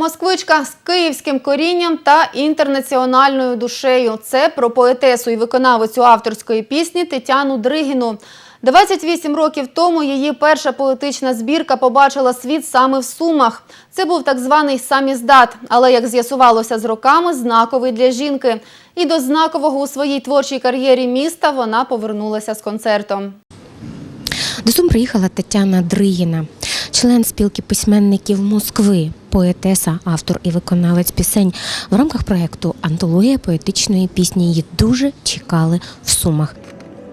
Москвичка з київським корінням та інтернаціональною душею. Це про поетесу і виконавицю авторської пісні Тетяну Дригіну. 28 років тому її перша поетична збірка побачила світ саме в Сумах. Це був так званий саміздат, але, як з'ясувалося з роками, знаковий для жінки. І до знакового у своїй творчій кар'єрі міста вона повернулася з концертом. До Сум приїхала Тетяна Дригіна, член спілки письменників Москви, поетеса, автор і виконавець пісень. В рамках проєкту Антологія поетичної пісні її дуже чекали в Сумах.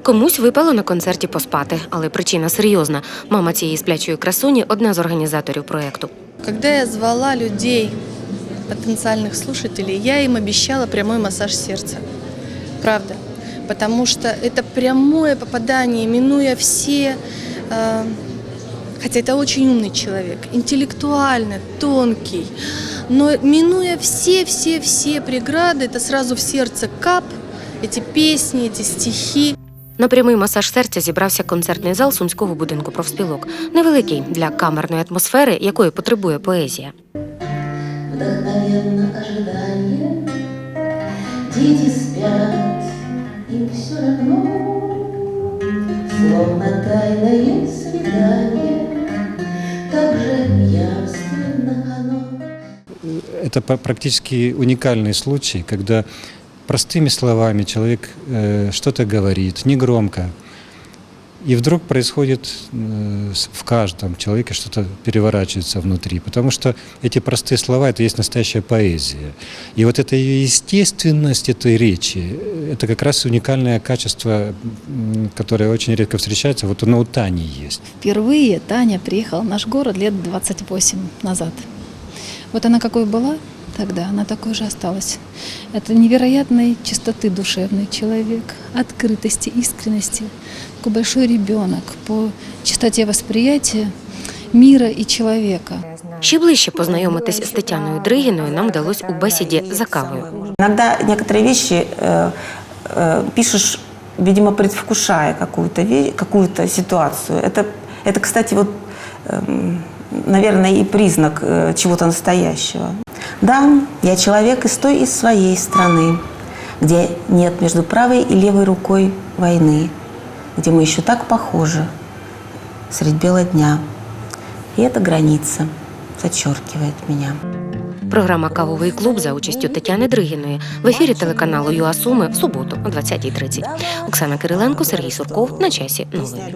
Комусь випало на концерті поспати, але причина серйозна. Мама цієї сплячої красуні одна з організаторів проєкту. Когда я звала людей, потенциальных слушателей, я им обещала прямой массаж сердца. Правда. Потому что это прямое попадание, минуя все... э, хотя это очень умный человек, интеллектуальный, тонкий, но минуя все-все-все преграды, это сразу в сердце кап, эти песни, эти стихи. На прямий масаж серця зібрався концертний зал сумського будинку профспілок. Невеликий для камерної атмосфери, якої потребує поезія. Вдохновенно ожидание Дети спят, им все равно Словно тайное свидание это па- практически уникальный случай, когда простыми словами человек э, что-то говорит, негромко, и вдруг происходит э, в каждом человеке что-то переворачивается внутри, потому что эти простые слова – это есть настоящая поэзия. И вот эта ее естественность этой речи – это как раз уникальное качество, которое очень редко встречается, вот оно у Тани есть. Впервые Таня приехала в наш город лет 28 назад. Вот она какой была тогда, она такой же осталась. Это невероятной чистоты душевный человек, открытости, искренности. Такой большой ребенок по чистоте восприятия мира и человека. Ще ближче познайомитись з Тетяною Дригіною нам вдалося у бесіді за кавою. Иногда некоторые вещи э, э, пишешь, видимо, предвкушая какую-то ве- какую-то ситуацию. Это, это, кстати, вот, эм, наверное, и признак э, чего-то настоящего. Да, я человек из той, из своей страны, где нет между правой и левой рукой войны, где мы еще так похожи средь бела дня. И эта граница зачеркивает меня. Програма Кавовий клуб за участю Тетяни Дригіної в ефірі телеканалу ЮА Суми в суботу о 20.30. Оксана Кириленко, Сергій Сурков. На часі новини.